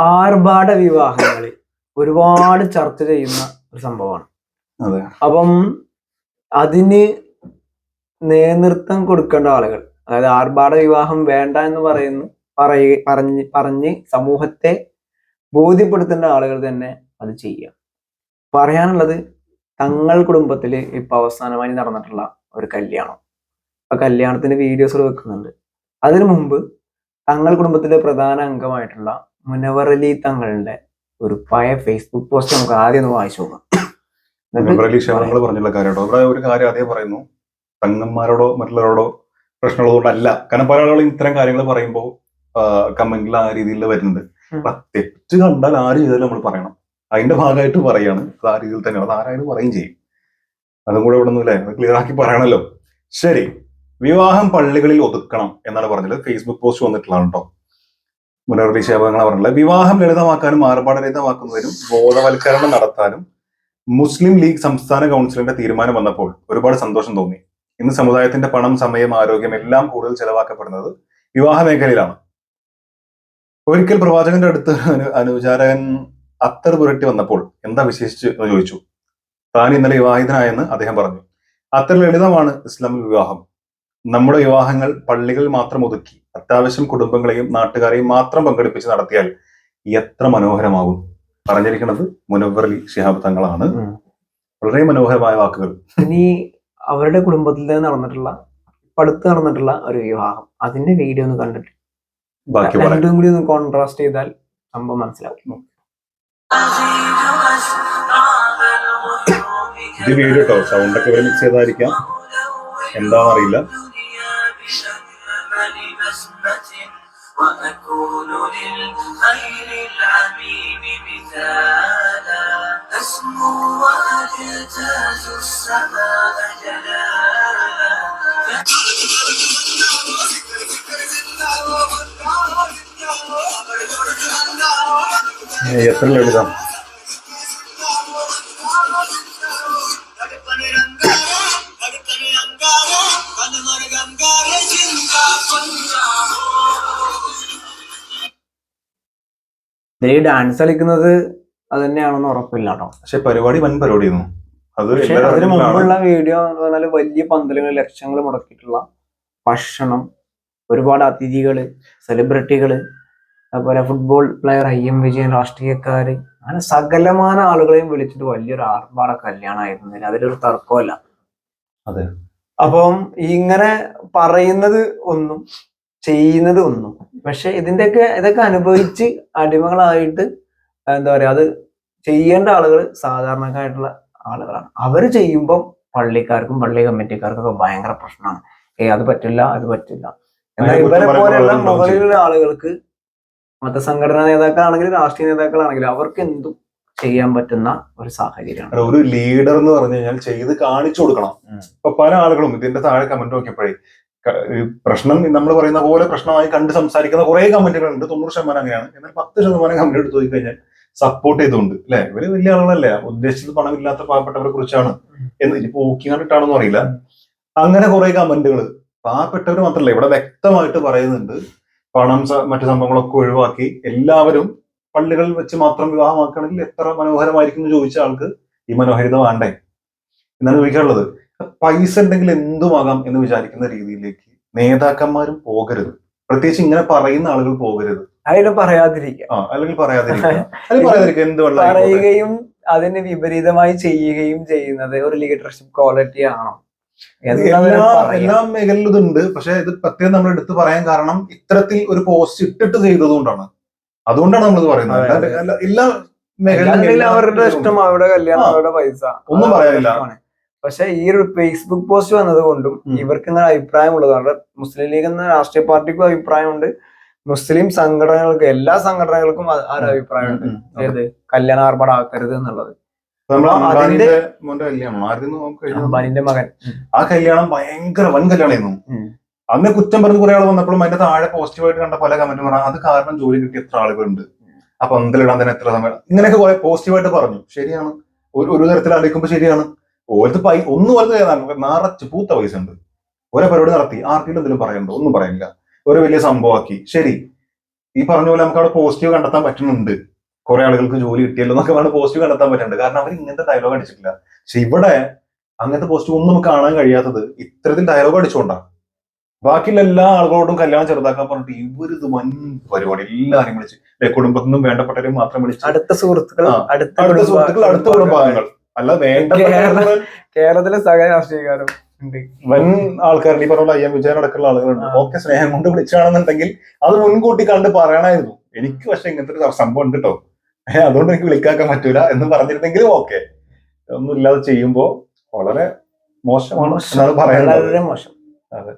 ആർഭാട വിവാഹങ്ങളിൽ ഒരുപാട് ചർച്ച ചെയ്യുന്ന ഒരു സംഭവമാണ്. അപ്പം അതിന് നേതൃത്വം കൊടുക്കേണ്ട ആളുകൾ അതായത് ആർഭാട വിവാഹം വേണ്ട എന്ന് പറയുന്നു പറയ പറഞ്ഞ് പറഞ്ഞ് സമൂഹത്തെ ബോധ്യപ്പെടുത്തേണ്ട ആളുകൾ തന്നെ അത് ചെയ്യുക. പറയാനുള്ളത് തങ്ങൾ കുടുംബത്തിൽ ഇപ്പൊ അവസാനമായി നടന്നിട്ടുള്ള ഒരു കല്യാണം. ഇപ്പൊ കല്യാണത്തിന്റെ വീഡിയോസ് വെക്കുന്നുണ്ട്. അതിനു മുമ്പ് തങ്ങൾ കുടുംബത്തിലെ പ്രധാന അംഗമായിട്ടുള്ള മുനവർ അലി തങ്ങളുടെ ഒരു പഴയ ഫേസ്ബുക്ക് പോസ്റ്റ് നമുക്ക് ആദ്യം ഒന്ന് വായിച്ചു നോക്കാം. പറഞ്ഞുള്ള കാര്യം ഇവിടെ ഒരു കാര്യം അതേ പറയുന്നു. തങ്ങന്മാരോടോ മറ്റുള്ളവരോടോ പ്രശ്നമുള്ളതുകൊണ്ടല്ല. കാരണം പല ആളുകളും ഇത്തരം കാര്യങ്ങൾ പറയുമ്പോൾ കമന്റിൽ ആ രീതിയിൽ വരുന്നുണ്ട്. തെറ്റ് കണ്ടാൽ ആ രീതിയിൽ നമ്മൾ പറയണം. അതിന്റെ ഭാഗമായിട്ട് പറയാണ്. അത് ആ രീതിയിൽ തന്നെയാണ്. അത് ആരായാലും പറയും ചെയ്യും. അതും കൂടെ ഇവിടെ ഒന്നുമില്ല ക്ലിയർ ആക്കി പറയണല്ലോ. ശരി. വിവാഹം പള്ളികളിൽ ഒതുക്കണം എന്നാണ് പറഞ്ഞത്. ഫേസ്ബുക്ക് പോസ്റ്റ് വന്നിട്ടുള്ളതാണ് കേട്ടോ മുനർലി ശേപങ്ങളെ പറഞ്ഞത് വിവാഹം ലളിതമാക്കാനും ആർഭാട ലളിതമാക്കുന്നതിനും ബോധവൽക്കരണം നടത്താനും മുസ്ലിം ലീഗ് സംസ്ഥാന കൗൺസിലിന്റെ തീരുമാനം വന്നപ്പോൾ ഒരുപാട് സന്തോഷം തോന്നി. ഇന്ന് സമുദായത്തിന്റെ പണം സമയം ആരോഗ്യം എല്ലാം കൂടുതൽ ചെലവാക്കപ്പെടുന്നത് വിവാഹ മേഖലയിലാണ്. ഒരിക്കൽ പ്രവാചകന്റെ അടുത്ത് അനു- അനുചാരകൻ അത്തർ പുരട്ടി വന്നപ്പോൾ എന്താ വിശേഷിച്ചു എന്ന് ചോദിച്ചു. താൻ ഇന്നലെ വിവാഹിതനായെന്ന് അദ്ദേഹം പറഞ്ഞു. അത്ര ലളിതമാണ് ഇസ്ലാമിൽ വിവാഹം. നമ്മുടെ വിവാഹങ്ങൾ പള്ളികളിൽ മാത്രം ഒതുക്കി അത്യാവശ്യം കുടുംബങ്ങളെയും നാട്ടുകാരെയും മാത്രം പങ്കെടുപ്പിച്ച് നടത്തിയാൽ എത്ര മനോഹരമാകും. പറഞ്ഞിരിക്കുന്നത് മുനവർ അലി ശിഹാബ് തങ്ങളാണ്. വളരെ മനോഹരമായ വാക്കുകൾ. ഇനി അവരുടെ കുടുംബത്തിൽ തന്നെ നടന്നിട്ടുള്ള പടുത്ത് അടുത്ത് നടന്നിട്ടുള്ള ഒരു വിവാഹം. അതിന്റെ വീഡിയോ ഒന്ന് കണ്ടിട്ട് ബാക്കി രണ്ടും കൂടി ഒന്ന് കോൺട്രാസ്റ്റ് ചെയ്താൽ സംഭവം മനസ്സിലാവും. ഇത് വീഡിയോ കേട്ടോ സൗണ്ട് ഒക്കെ ഇവിടെ മിക്സ് ചെയ്തായിരിക്കാം. എന്താണെന്നറിയില്ല. وأكون للخير العميم مثالا أسمو وأجتاز السماء جلالا ഏയ്, എത്ര ലളിതം ഈ ഡാൻസ് കളിക്കുന്നത് അത് തന്നെയാണെന്ന് ഉറപ്പില്ല കേട്ടോ പക്ഷെ പരിപാടി വൻ പരിപാടിയായിരുന്നു. അത് പക്ഷെ അതിന് മുമ്പുള്ള വീഡിയോ എന്ന് പറഞ്ഞാൽ വലിയ പന്തലുകൾ ലക്ഷങ്ങൾ മുടക്കിയിട്ടുള്ള ഭക്ഷണം ഒരുപാട് അതിഥികൾ സെലിബ്രിറ്റികൾ അതുപോലെ football player I M Vijayan രാഷ്ട്രീയക്കാര് അങ്ങനെ സകലമാന ആളുകളെയും വിളിച്ചിട്ട് വലിയൊരു ആർഭാട കല്യാണമായിരുന്നില്ല അതിലൊരു തർക്കമല്ല അതെ. അപ്പം ഇങ്ങനെ പറയുന്നത് ഒന്നും ചെയ്യുന്നത് ഒന്നും. പക്ഷെ ഇതിന്റെയൊക്കെ ഇതൊക്കെ അനുഭവിച്ച് അടിമകളായിട്ട് എന്താ പറയാ അത് ചെയ്യേണ്ട ആളുകൾ സാധാരണക്കായിട്ടുള്ള ആളുകളാണ്. അവർ ചെയ്യുമ്പോൾ പള്ളിക്കാർക്കും പള്ളി കമ്മിറ്റിക്കാർക്കും ഒക്കെ ഭയങ്കര പ്രശ്നമാണ്. ഏ അത് പറ്റില്ല അത് പറ്റില്ല. എന്നാൽ ഇവരെ പോലെയുള്ള മുകളിലുള്ള ആളുകൾക്ക് മതസംഘടനാ നേതാക്കളാണെങ്കിലും രാഷ്ട്രീയ നേതാക്കളാണെങ്കിലും അവർക്ക് എന്തും ചെയ്യാൻ പറ്റുന്ന ഒരു സാഹചര്യമാണ്. ഒരു ലീഡർ എന്ന് പറഞ്ഞു കഴിഞ്ഞാൽ ചെയ്ത് കാണിച്ചു കൊടുക്കണം. ഇപ്പൊ പല ആളുകളും ഇതിന്റെ താഴെ കമന്റ് നോക്കിയപ്പോഴേ പ്രശ്നം നമ്മൾ പറയുന്ന പോലെ പ്രശ്നമായി കണ്ട് സംസാരിക്കുന്ന കുറെ കമന്റുകൾ ഉണ്ട് തൊണ്ണൂറ് ശതമാനം അങ്ങനെയാണ്. എന്നാൽ പത്ത് ശതമാനം കമന്റ് എടുത്ത് നോക്കി കഴിഞ്ഞാൽ സപ്പോർട്ട് ചെയ്തുകൊണ്ട് അല്ലെ? ഇവർ വലിയ ആളുകളല്ലേ? ഉദ്ദേശിച്ചത് പണമില്ലാത്ത പാവപ്പെട്ടവരെ കുറിച്ചാണ്. എന്ന് ഇനിയിപ്പോ ഊക്കി കണ്ടിട്ടാണെന്ന് അറിയില്ല. അങ്ങനെ കുറെ കമന്റുകൾ പാവപ്പെട്ടവർ മാത്രമല്ല ഇവിടെ വ്യക്തമായിട്ട് പറയുന്നുണ്ട്. പണം മറ്റു സംഭവങ്ങളൊക്കെ ഒഴിവാക്കി എല്ലാവരും പള്ളികളിൽ വെച്ച് മാത്രം വിവാഹമാക്കണമെങ്കിൽ എത്ര മനോഹരമായിരിക്കും എന്ന് ചോദിച്ച ആൾക്ക് ഈ മനോഹരിത വേണ്ടേ? എന്നാണ് ചോദിക്കാനുള്ളത്. പൈസ ഉണ്ടെങ്കിൽ എന്തുമാകാം എന്ന് വിചാരിക്കുന്ന രീതിയിലേക്ക് നേതാക്കന്മാരും പോകരുത്. പ്രത്യേകിച്ച് ഇങ്ങനെ പറയുന്ന ആളുകൾ പോകരുത്. അതിലും പറയാതിരിക്കുക അല്ലെങ്കിൽ പറയാതിരിക്കുക പറയുകയും അതിന് വിപരീതമായി ചെയ്യുകയും ചെയ്യുന്നത് ഒരു ലീഡർഷിപ്പ് ക്വാളിറ്റി ആണോ? എല്ലാ മേഖലയിലും ഇതുണ്ട്. പക്ഷെ ഇത് പ്രത്യേകം നമ്മൾ എടുത്തു പറയാൻ കാരണം ഇത്തരത്തിൽ ഒരു പോസ്റ്റ് ഇട്ടിട്ട് ചെയ്തതുകൊണ്ടാണ്. അതുകൊണ്ടാണ് നമ്മൾ പറയുന്നത്. എല്ലാ- മേഖലയിലും അവരുടെ ഇഷ്ടം അവരുടെ കല്യാണം അവരുടെ പൈസ. ഒന്നും പറയാനില്ല. പക്ഷെ ഈ ഒരു ഫേസ്ബുക്ക് പോസ്റ്റ് വന്നതുകൊണ്ടും ഇവർക്ക് ഇങ്ങനെ അഭിപ്രായം അവരുടെ മുസ്ലിം ലീഗ് എന്ന രാഷ്ട്രീയ പാർട്ടിക്കും അഭിപ്രായമുണ്ട്. മുസ്ലിം സംഘടനകൾക്ക് എല്ലാ സംഘടനകൾക്കും ആ ഒരു അഭിപ്രായമുണ്ട്. ഏത്? കല്യാണ ആർഭാടാക്കരുത് എന്നുള്ളത്. അംബാനിന്റെ മകൻ. ആ കല്യാണം ഭയങ്കര വൻ കല്യാണമായിരുന്നു അന്ന് കുറ്റം പറഞ്ഞ് കുറെ ആൾ വന്നപ്പോഴും അതിന്റെ താഴെ പോസിറ്റീവായിട്ട് കണ്ട പല കമന്റും പറഞ്ഞു അത് കാരണം ജോലി കിട്ടിയ എത്ര ആളുകളുണ്ട്. അപ്പൊ പന്തലിടാൻ തന്നെ എത്ര സമയം. ഇങ്ങനെയൊക്കെ കുറെ പോസിറ്റീവായിട്ട് പറഞ്ഞു. ശരിയാണ്. ഒരു ഒരു തരത്തിൽ ആലോചിക്കുമ്പോൾ ശരിയാണ്. ഓരത്ത് പൈ ഒന്നും വലുത് നിറച്ച് പൂത്ത പൈസ ഉണ്ട്. ഓരോ പരിപാടി നടത്തി ആർക്കെങ്കിലും എന്തെങ്കിലും പറയണ്ടോ ഒന്നും പറയാനില്ല. ഒരു വലിയ സംഭവമാക്കി. ശരി. ഈ പറഞ്ഞ പോലെ നമുക്ക് അവിടെ പോസിറ്റീവ് കണ്ടെത്താൻ പറ്റുന്നുണ്ട്. കുറെ ആളുകൾക്ക് ജോലി കിട്ടിയല്ലോ എന്നൊക്കെ വേണം പോസിറ്റീവ് കണ്ടെത്താൻ പറ്റുന്നുണ്ട്. കാരണം അവർ ഇങ്ങനത്തെ ഡയലോഗ് അടിച്ചിട്ടില്ല. പക്ഷെ ഇവിടെ അങ്ങനത്തെ പോസിറ്റീവ് ഒന്നും നമുക്ക് കാണാൻ കഴിയാത്തത് ഇത്തരത്തിൽ ഡയലോഗ് അടിച്ചുകൊണ്ടാണ് ബാക്കിയുള്ള എല്ലാ ആളുകളോടും കല്യാണം ചെറുതാക്കാൻ പറഞ്ഞിട്ട് ഇവർ ഇത് വൻ പരിപാടി. എല്ലാവരും വിളിച്ച് കുടുംബത്തിൽ നിന്നും വേണ്ടപ്പെട്ടവരും മാത്രം വിളിച്ച്. അടുത്ത സുഹൃത്തുക്കൾ അടുത്ത സുഹൃത്തുക്കൾ അടുത്ത കുടുംബാംഗങ്ങൾ. അല്ല വേണ്ട കേരളത്തിലെ സകല രാഷ്ട്രീയക്കാരും വൻ ആൾക്കാരുണ്ട്. ഈ പറഞ്ഞ അയ്യം വിജയൻ അടക്കമുള്ള ആളുകളുണ്ട്. ഓക്കെ സ്നേഹം കൊണ്ട് വിളിച്ചാണെന്നുണ്ടെങ്കിൽ അത് മുൻകൂട്ടി കണ്ട് പറയണമായിരുന്നു. എനിക്ക് പക്ഷെ ഇങ്ങനത്തെ ഒരു സംഭവം ഉണ്ട് കേട്ടോ അതുകൊണ്ട് എനിക്ക് വിളിക്കാക്കാൻ പറ്റൂല എന്ന് പറഞ്ഞിരുന്നെങ്കിലും ഓക്കെ. ഒന്നും ഇല്ലാതെ ചെയ്യുമ്പോ വളരെ മോശമാണ് എന്നാണ് പറയുന്നത് വളരെ മോശം. അതെ.